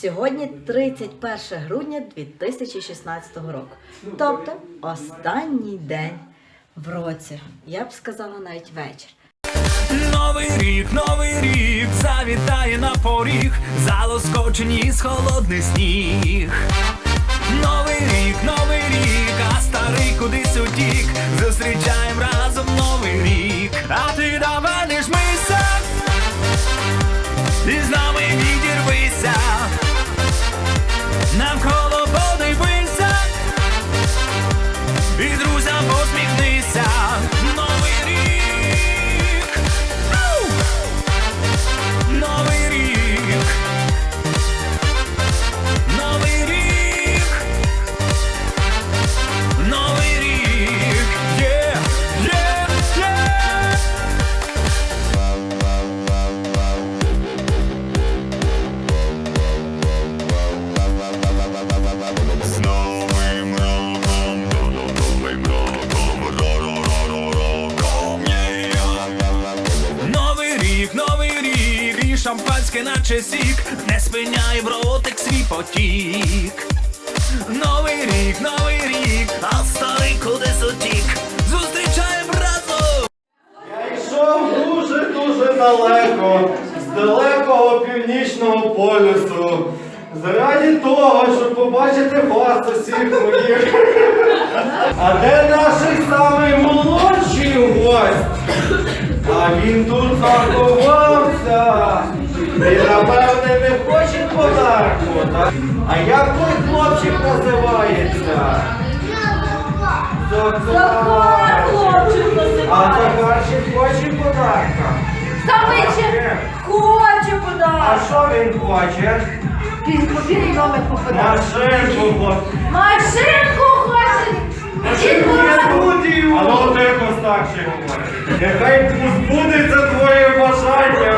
Сьогодні 31 грудня 2016 року. Тобто останній день в році. Я б сказала навіть вечір. Новий рік, новий рік завітає на поріг, залоскочені з холодний сніг. Новий рік, новий рік, а старий кудись утік. Зустрічаєм шампанське наче сік, не спиняй в ротик свій потік. Новий рік, новий рік, а старий кудись утік. Зустрічаєм разом. Я йшов дуже-дуже далеко, з далекого північного полюсу. Заради того, щоб побачити вас усіх моїх. А де наш самий молодший гость? А він тут заховався. І напевне не хоче подарку. так? А як той хлопчик називається? Захар. А Захарчик хоче подарка. Самиче хоче А подарунок. що він хоче? Він побігай номер попадає. Машинку хоче. Машинку хоче. А ну тихо старший говорить. Нехай збудеться твоє бажання.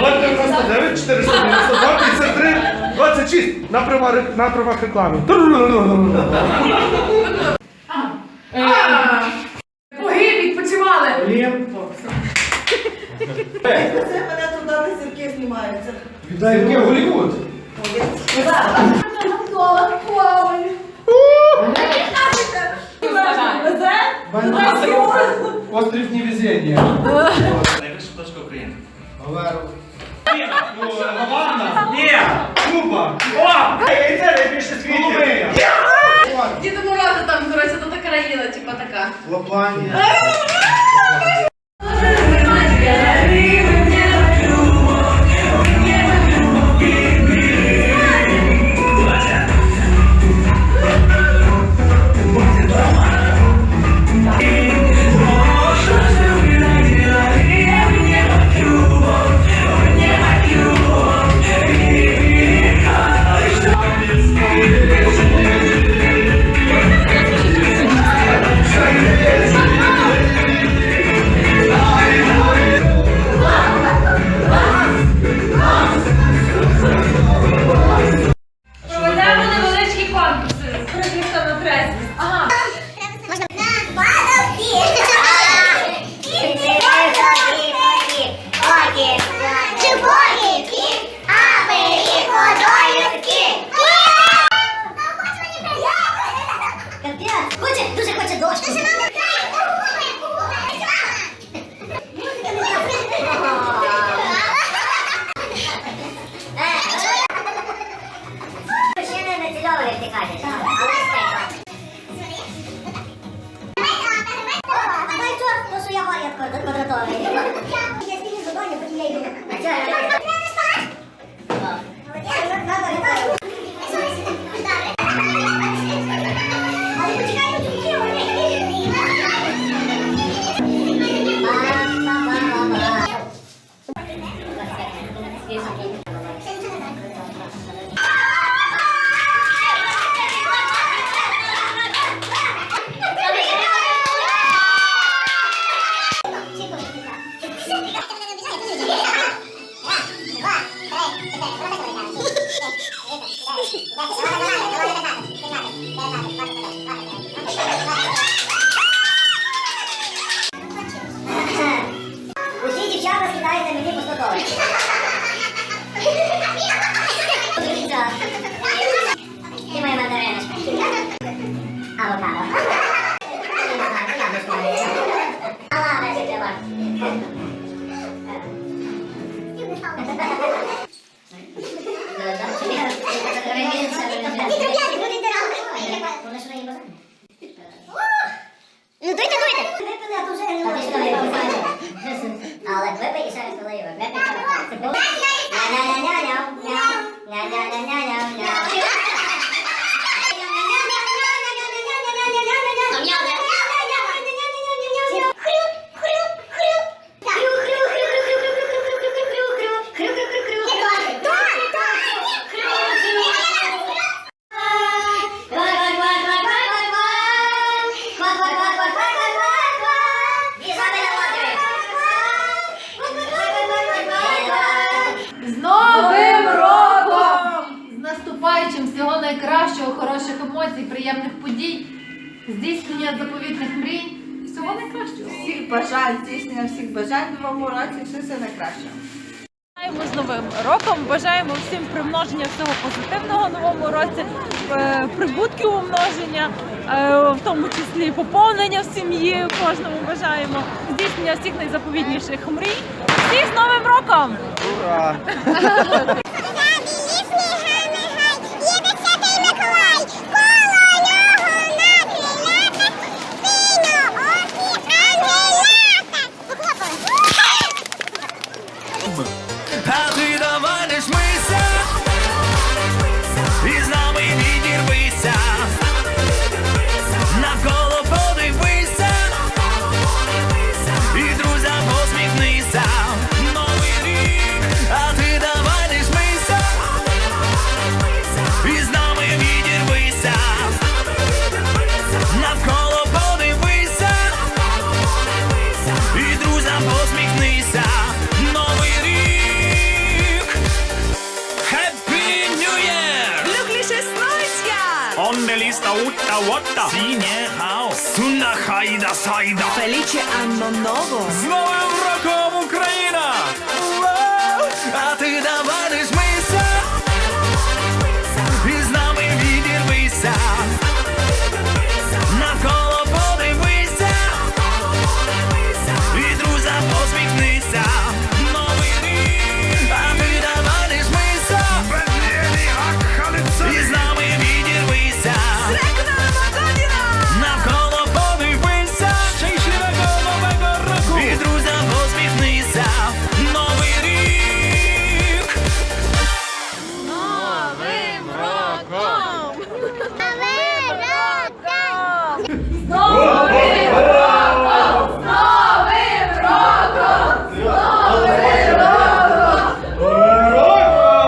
099 492 53 26 на правах, на правах реклами. Боги відпочивали. Це мене туди на зірки знімаються. Яке Голлівуд? Острів невезення. Найвища точка України. Гавана? Ні! Куба! О! І це найбільше світлі. Діду Мороза там, коротше, то така країна, типа така. Лапланія. Найкращого, хороших емоцій, приємних подій, здійснення заповітних мрій. Всього найкращого. Всіх бажань, здійснення всіх бажань в новому році, все все найкраще. Вітаємо з новим роком. Бажаємо всім примноження всього позитивного в новому році, е, прибутків умноження, е, в тому числі поповнення в сім'ї. Кожному бажаємо здійснення всіх найзаповітніших мрій. Всіх з новим роком! А Otta! 新年好! Sunna Haida Saida! Felice Anno Novo! З Новим роком, Україна! А ти даваниш